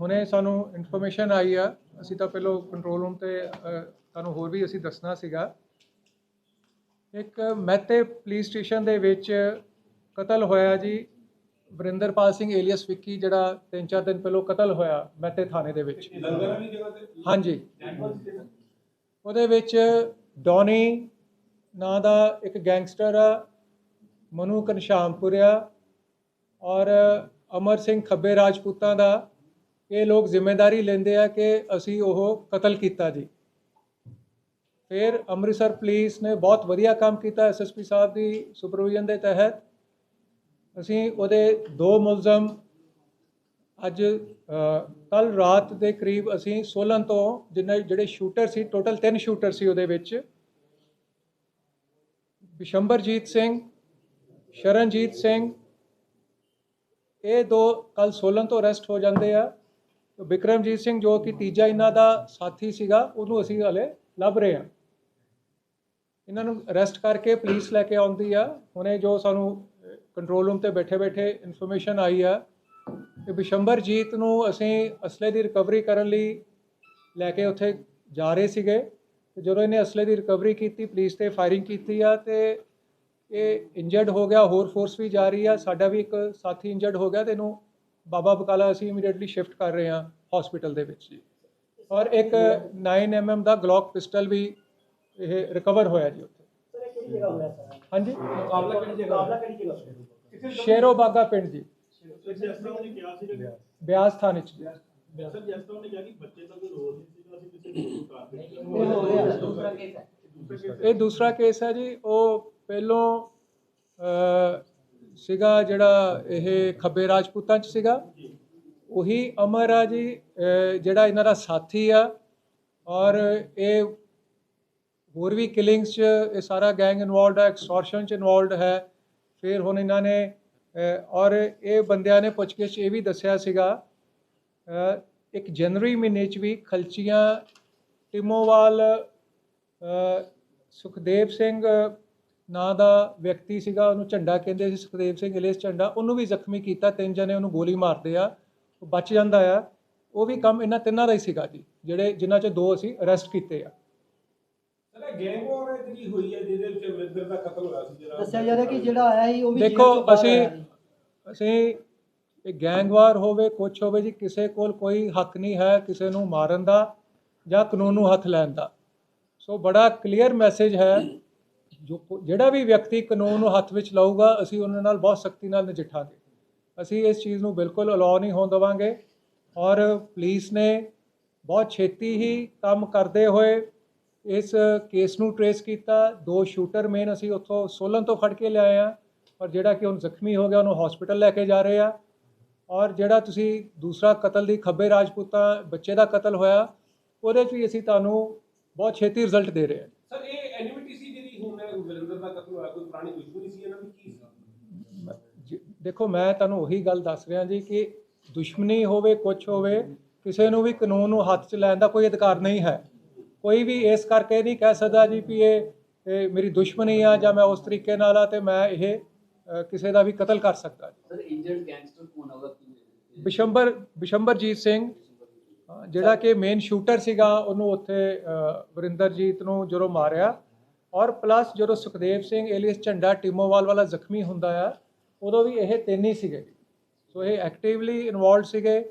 ਹੁਣੇ ਸਾਨੂੰ ਇਨਫੋਰਮੇਸ਼ਨ ਆਈ ਆ। ਅਸੀਂ ਤਾਂ ਪਹਿਲਾਂ ਕੰਟਰੋਲ ਰੂਮ ਤੇ ਤੁਹਾਨੂੰ ਹੋਰ ਵੀ ਅਸੀਂ ਦੱਸਣਾ ਸੀਗਾ। ਇੱਕ ਮਹਿਤੇ ਪੁਲਿਸ ਸਟੇਸ਼ਨ ਦੇ ਵਿੱਚ ਕਤਲ ਹੋਇਆ ਜੀ। ਵਰਿੰਦਰਪਾਲ ਸਿੰਘ ਏਲੀਅਸ ਵਿੱਕੀ, ਜਿਹੜਾ ਤਿੰਨ ਚਾਰ ਦਿਨ ਪਹਿਲਾਂ ਕਤਲ ਹੋਇਆ ਮਹਿਤੇ ਥਾਣੇ ਦੇ ਵਿੱਚ। ਹਾਂਜੀ। ਉਹਦੇ ਵਿੱਚ ਡੋਨੀ ਨਾਂ ਦਾ ਇੱਕ ਗੈਂਗਸਟਰ ਆ, ਮਨੂ ਘਨਸ਼ਾਮਪੁਰਿਆ ਔਰ ਅਮਰ ਸਿੰਘ ਖੱਬੇ ਰਾਜਪੂਤਾਂ ਦਾ ਇਹ ਲੋਕ ਜ਼ਿੰਮੇਵਾਰੀ ਲੈਂਦੇ ਆ ਕਿ ਅਸੀਂ ਉਹ ਕਤਲ ਕੀਤਾ ਜੀ। ਫਿਰ ਅੰਮ੍ਰਿਤਸਰ ਪੁਲਿਸ ਨੇ ਬਹੁਤ ਵਧੀਆ ਕੰਮ ਕੀਤਾ ਐਸਐਸਪੀ ਸਾਹਿਬ ਦੀ ਸੁਪਰਵਿਜ਼ਨ ਦੇ ਤਹਿਤ। ਅਸੀਂ ਉਹਦੇ ਦੋ ਮੁਲਜ਼ਮ ਅੱਜ ਕੱਲ ਰਾਤ ਦੇ ਕਰੀਬ ਅਸੀਂ 16 ਤੋਂ ਜਿੰਨੇ ਜਿਹੜੇ ਸ਼ੂਟਰ ਸੀ ਟੋਟਲ 3 ਸ਼ੂਟਰ ਸੀ ਉਹਦੇ ਵਿੱਚ। ਬਿਸ਼ੰਬਰਜੀਤ ਸਿੰਘ, ਸ਼ਰਨਜੀਤ ਸਿੰਘ ਇਹ ਦੋ ਕੱਲ 16 ਤੋਂ ਅਰੈਸਟ ਹੋ ਜਾਂਦੇ ਆ। ਤੇ ਵਿਕਰਮਜੀਤ ਸਿੰਘ ਜੋ ਕਿ ਤੀਜਾ ਇਹਨਾਂ ਦਾ ਸਾਥੀ ਸੀਗਾ, ਉਹਨੂੰ ਅਸੀਂ ਹਲੇ ਲੱਭ ਰਹੇ ਹਾਂ। ਇਹਨਾਂ ਨੂੰ ਅਰੈਸਟ ਕਰਕੇ ਪੁਲਿਸ ਲੈ ਕੇ ਆਉਂਦੀ ਆ। ਹੁਣੇ ਜੋ ਸਾਨੂੰ ਕੰਟਰੋਲ ਰੂਮ ਤੇ ਬੈਠੇ ਬੈਠੇ ਇਨਫੋਰਮੇਸ਼ਨ ਆਈ ਆ ਕਿ ਬਿਸ਼ੰਬਰਜੀਤ ਨੂੰ ਅਸੀਂ ਅਸਲੇ ਦੀ ਰਿਕਵਰੀ ਕਰਨ ਲਈ ਲੈ ਕੇ ਉੱਥੇ ਜਾ ਰਹੇ ਸੀਗੇ। ਤੇ ਜਦੋਂ ਇਹਨੇ ਅਸਲੇ ਦੀ ਰਿਕਵਰੀ ਕੀਤੀ ਪੁਲਿਸ ਤੇ ਫਾਇਰਿੰਗ ਕੀਤੀ ਆ ਤੇ ਇਹ ਇੰਜਰਡ ਹੋ ਗਿਆ ਹੋਰ ਫੋਰਸ ਵੀ ਜਾ ਰਹੀ ਆ। ਸਾਡਾ ਵੀ ਇੱਕ ਸਾਥੀ ਇੰਜਰਡ ਹੋ ਗਿਆ ਤੇ ਇਹਨੂੰ ਬਾਬਾ ਬਕਾਲਾ ਅਸੀਂ ਇਮੀਡੀਏਟਲੀ ਸ਼ਿਫਟ ਕਰ ਰਹੇ ਹਾਂ ਹਸਪੀਟਲ ਦੇ ਵਿੱਚ। ਜੀ ਔਰ ਇੱਕ 9 mm ਦਾ ਗਲੌਕ ਪਿਸਟਲ ਵੀ ਇਹ ਰਿਕਵਰ ਹੋਇਆ ਜੀ ਉੱਥੇ। ਸਰ ਇਹ ਕਿਹੜੀ ਜਗ੍ਹਾ ਹੋਇਆ ਸਰ? ਹਾਂਜੀ? ਮੁਕਾਬਲਾ ਕਿਹੜੀ ਜਗ੍ਹਾ ਮੁਕਾਬਲਾ ਕਿਹੜੀ ਜਗ੍ਹਾ ਹੋਇਆ? ਸ਼ੇਰੋ ਬਾਗਾ ਪਿੰਡ ਜੀ ਬਿਆਸ ਥਾਣੇ ਚ ਜੀ। ਸਰ ਜਿਸ ਤਰ੍ਹਾਂ ਉਹਨੇ ਕਿਹਾ ਕਿ ਬੱਚੇ ਦਾ ਕੋਈ ਰੋਲ ਨਹੀਂ ਸੀਗਾ ਅਸੀਂ ਕਿਸੇ ਨੂੰ ਕਾਰ ਦੇ ਇਹ ਹੋ ਰਿਹਾ ਦੂਸਰਾ ਕੇਸ ਹੈ। ਇਹ ਦੂਸਰਾ ਕੇਸ ਹੈ ਜੀ ਉਹ ਪਹਿਲੋਂ ਸੀਗਾ ਜਿਹੜਾ ਇਹ ਖੱਬੇ ਰਾਜਪੂਤਾਂ ਚ ਸੀਗਾ। ਉਹੀ ਅਮਰ ਆ ਜੀ ਜਿਹੜਾ ਇਹਨਾਂ ਦਾ ਸਾਥੀ ਆ। ਔਰ ਇਹ ਹੋਰ ਵੀ ਕਿਲਿੰਗਸ ਚ, ਇਹ ਸਾਰਾ ਗੈਂਗ ਇਨਵੋਲਡ ਹੈ ਐਕਸਟੋਰਸ਼ਨ ਚ ਇਨਵੋਲਡ ਹੈ। ਫਿਰ ਹੁਣ ਇਹਨਾਂ ਨੇ ਔਰ ਇਹ ਬੰਦਿਆਂ ਨੇ ਪੁੱਛਗਿੱਛ ਇਹ ਵੀ ਦੱਸਿਆ ਸੀਗਾ ਇੱਕ ਜਨਵਰੀ ਮਹੀਨੇ ਚ ਵੀ ਖਲਚੀਆਂ, ਟਿਮੋਵਾਲ ਸੁਖਦੇਵ ਸਿੰਘ ਨਾਂ ਦਾ ਵਿਅਕਤੀ ਸੀਗਾ ਉਹਨੂੰ ਝੰਡਾ ਕਹਿੰਦੇ ਸੀ ਸੁਖਦੇਵ ਸਿੰਘ ਇਲੇਸ ਝੰਡਾ ਉਹਨੂੰ ਵੀ ਜ਼ਖਮੀ ਕੀਤਾ ਤਿੰਨ ਜਣੇ ਉਹਨੂੰ ਗੋਲੀ ਮਾਰਦੇ ਆ ਉਹ ਬਚ ਜਾਂਦਾ ਆ। ਉਹ ਵੀ ਕੰਮ ਇਹਨਾਂ ਤਿੰਨਾਂ ਦਾ ਹੀ ਸੀਗਾ ਜੀ ਜਿਹੜੇ ਜਿਨ੍ਹਾਂ ਚ ਦੋ ਅਸੀਂ ਅਰੈਸਟ ਕੀਤੇ ਆ। ਸਰ ਇਹ ਗੈਂਗ ਵਾਰ ਜਿਹੜੀ ਹੋਈ ਹੈ ਜਿਹਦੇ ਵਿੱਚ ਅਮਰਿੰਦਰ ਦਾ ਕਤਲ ਹੋਇਆ ਸੀ ਜਿਹੜਾ ਦੱਸਿਆ ਜਾ ਰਿਹਾ ਕਿ ਜਿਹੜਾ ਆਇਆ ਸੀ ਉਹ ਵੀ ਦੇਖੋ, ਜੇਲ੍ਹ ਤੋਂ ਬਾਹਰ ਅਸੀਂ- ਆਇਆ। ਅਸੀਂ ਇਹ ਗੈਂਗਵਾਰ ਹੋਵੇ ਕੁਛ ਹੋਵੇ ਜੀ ਕਿਸੇ ਕੋਲ ਕੋਈ ਹੱਕ ਨਹੀਂ ਹੈ ਕਿਸੇ ਨੂੰ ਮਾਰਨ ਦਾ ਜਾਂ ਕਾਨੂੰਨ ਨੂੰ ਹੱਥ ਲੈਣ ਦਾ। ਸੋ ਬੜਾ ਕਲੀਅਰ ਮੈਸੇਜ ਹੈ ਜੋ ਜਿਹੜਾ ਵੀ ਵਿਅਕਤੀ ਕਾਨੂੰਨ ਨੂੰ ਹੱਥ ਵਿੱਚ ਲਊਗਾ, ਅਸੀਂ ਉਹਨਾਂ ਨਾਲ ਬਹੁਤ ਸਖਤੀ ਨਾਲ ਨਜਿੱਠਾਂਗੇ। ਅਸੀਂ ਇਸ ਚੀਜ਼ ਨੂੰ ਬਿਲਕੁਲ ਅਲਾਉ ਨਹੀਂ ਹੋਣ ਦੇਵਾਂਗੇ। ਔਰ ਪੁਲਿਸ ਨੇ ਬਹੁਤ ਛੇਤੀ ਹੀ ਕੰਮ ਕਰਦੇ ਹੋਏ ਇਸ ਕੇਸ ਨੂੰ ਟਰੇਸ ਕੀਤਾ। ਦੋ ਸ਼ੂਟਰ ਮੇਨ ਅਸੀਂ ਉੱਥੋਂ ਸੋਲਨ ਤੋਂ ਫੜ ਕੇ ਲਿਆਏ ਆ। ਔਰ ਜਿਹੜਾ ਕਿ ਹੁਣ ਜ਼ਖਮੀ ਹੋ ਗਿਆ, ਉਹਨੂੰ ਹਸਪੀਟਲ ਲੈ ਕੇ ਜਾ ਰਹੇ ਆ। ਔਰ ਜਿਹੜਾ ਤੁਸੀਂ ਦੂਸਰਾ ਕਤਲ ਦੀ ਖੱਬੇ ਰਾਜਪੂਤਾਂ, ਬੱਚੇ ਦਾ ਕਤਲ ਹੋਇਆ, ਉਹਦੇ 'ਚ ਵੀ ਅਸੀਂ ਤੁਹਾਨੂੰ ਬਹੁਤ ਛੇਤੀ ਰਿਜ਼ਲਟ ਦੇ ਰਹੇ ਹਾਂ। ਸਰ ਇਹ ਜਿਹੜੀ ਹੁਣ ਵਿਰਿੰਦਰ ਦਾ ਕਤਲ ਹੋਇਆ ਕੋਈ ਪੁਰਾਣੀ ਦੁਸ਼ਮਣੀ ਸੀ ਇਹਨਾਂ ਦੀ? ਕੀ ਸੀ? ਮ- ਜ- ਦੇਖੋ ਮੈਂ ਤੁਹਾਨੂੰ ਉਹੀ ਗੱਲ ਦੱਸ ਰਿਹਾ ਜੀ ਕਿ ਦੁਸ਼ਮਣੀ ਹੋਵੇ ਕੁਛ ਹੋਵੇ ਕਿਸੇ ਨੂੰ ਵੀ ਕਾਨੂੰਨ ਨੂੰ ਹੱਥ 'ਚ ਲੈਣ ਦਾ ਕੋਈ ਅਧਿਕਾਰ ਨਹੀਂ ਹੈ। ਕੋਈ ਵੀ ਇਸ ਕਰਕੇ ਨਹੀਂ ਕਹਿ ਸਕਦਾ ਜੀ ਵੀ ਇਹ ਮੇਰੀ ਦੁਸ਼ਮਣੀ ਆ ਜਾਂ ਮੈਂ ਉਸ ਤਰੀਕੇ ਨਾਲ ਆ ਤੇ ਮੈਂ ਇਹ ਕਿਸੇ ਦਾ ਵੀ ਕਤਲ ਕਰ ਸਕਦਾ ਸਰ ਇੰਜਰਡ ਗੈਂਗਸਟਰ ਕੌਣ ਹੋਗਾ ਬਿਸ਼ੰਬਰ ਬਿਸ਼ੰਬਰਜੀਤ ਸਿੰਘ। ਜਿਹੜਾ ਕਿ ਮੇਨ ਸ਼ੂਟਰ ਸੀਗਾ ਉਹਨੂੰ ਉੱਥੇ ਵਰਿੰਦਰਜੀਤ ਨੂੰ ਜਦੋਂ ਮਾਰਿਆ ਔਰ ਪਲੱਸ ਜਦੋਂ ਸੁਖਦੇਵ ਸਿੰਘ ਏਲੀਅਸ ਝੰਡਾ ਟਿਮੋਵਾਲ ਵਾਲਾ ਜ਼ਖਮੀ ਹੁੰਦਾ ਆ ਉਦੋਂ ਵੀ ਇਹ ਤਿੰਨ ਹੀ ਸੀਗੇ। ਸੋ ਇਹ ਐਕਟਿਵਲੀ ਇਨਵੋਲਡ ਸੀਗੇ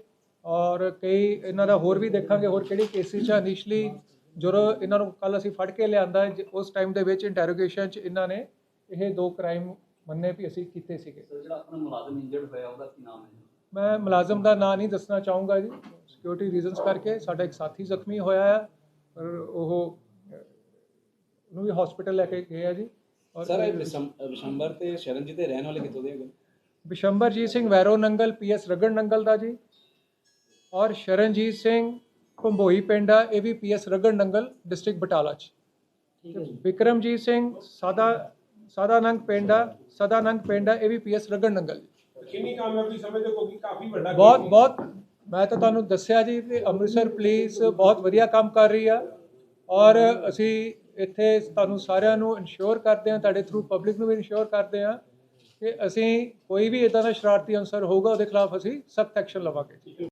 ਔਰ ਕਈ ਇਹਨਾਂ ਦਾ ਹੋਰ ਵੀ ਦੇਖਾਂਗੇ ਹੋਰ ਕਿਹੜੀ ਕੇਸਿਸ ਚ ਇਨੀਸ਼ਲੀ ਜਦੋਂ ਇਹਨਾਂ ਨੂੰ ਕੱਲ ਅਸੀਂ ਫੜ ਕੇ ਲਿਆਂਦਾ ਉਸ ਟਾਈਮ ਦੇ ਵਿੱਚ ਇੰਟਰੋਗੇਸ਼ਨ ਚ ਇਹਨਾਂ ਨੇ ਇਹ ਦੋ ਕ੍ਰਾਈਮ ਮੰਨੇ ਵੀ ਅਸੀਂ ਕੀਤੇ ਸੀਗੇ। ਜਿਹੜਾ ਆਪਣਾ ਮੁਲਾਜ਼ਮ ਇੰਜਰਡ ਹੋਇਆ ਉਹਦਾ ਕੀ ਨਾਮ ਹੈ? ਮੈਂ ਮੁਲਾਜ਼ਮ ਦਾ ਨਾਂ ਨਹੀਂ ਦੱਸਣਾ ਚਾਹੂੰਗਾ ਜੀ। ਸਿਕਿਉਰਿਟੀ ਰੀਜ਼ਨਸ ਕਰਕੇ ਸਾਡਾ ਇੱਕ ਸਾਥੀ ਜ਼ਖਮੀ ਹੋਇਆ ਹੈ ਪਰ ਉਹ ਉਹਨੂੰ ਵੀ ਹਸਪੀਟਲ ਲੈ ਕੇ ਗਏ ਆ ਜੀ। ਔਰ ਸਰ ਇਹ ਵਿਸ਼ੰਬਰ ਤੇ ਸ਼ਰਨਜੀਤ ਦੇ ਰਹਿਣ ਵਾਲੇ ਕਿੱਥੋਂ ਦੇ ਹੈਗੇ? ਬਿਸ਼ੰਬਰਜੀਤ ਸਿੰਘ ਵੈਰੋ ਨੰਗਲ ਪੀਐਸ ਰਗੜ ਨੰਗਲ ਦਾ ਜੀ। ਔਰ ਸ਼ਰਨਜੀਤ ਸਿੰਘ ਭੰਬੋਈ ਪਿੰਡ ਆ ਇਹ ਵੀ ਪੀਐਸ ਰਗੜ ਨੰਗਲ ਡਿਸਟ੍ਰਿਕਟ ਬਟਾਲਾ ਚ। ਠੀਕ ਹੈ ਜੀ। ਵਿਕਰਮਜੀਤ ਸਿੰਘ ਸਾਦਾ ਸਾਦਾ ਨੰਗ ਪਿੰਡ ਆ ਸਦਾ ਨੰਗ ਪਿੰਡ ਆ ਇਹ ਵੀ ਪੀਐਸ ਰਗੜ ਨੰਗਲ। ਕਿੰਨੀ ਕਾਮਯਾਬੀ ਸਮਝਦੇ ਕਿਉਂਕਿ ਕਾਫੀ ਵੱਡਾ ਬਹੁਤ। ਬਹੁਤ ਮੈਂ ਤਾਂ ਤੁਹਾਨੂੰ ਦੱਸਿਆ ਜੀ ਕਿ ਅੰਮ੍ਰਿਤਸਰ ਪੁਲਿਸ ਬਹੁਤ ਵਧੀਆ ਕੰਮ ਕਰ ਰਹੀ ਆ। ਔਰ ਅਸੀਂ ਇੱਥੇ ਤੁਹਾਨੂੰ ਸਾਰਿਆਂ ਨੂੰ ਇਨਸ਼ੋਰ ਕਰਦੇ ਹਾਂ, ਤੁਹਾਡੇ ਥਰੂ ਪਬਲਿਕ ਨੂੰ ਵੀ ਇਨਸ਼ੋਰ ਕਰਦੇ ਹਾਂ ਕਿ ਅਸੀਂ ਕੋਈ ਵੀ ਇਦਾਂ ਦਾ ਸ਼ਰਾਰਤੀ ਅਨਸਰ ਹੋਊਗਾ, ਉਹਦੇ ਖਿਲਾਫ ਅਸੀਂ ਸਖਤ ਐਕਸ਼ਨ ਲਵਾਂਗੇ।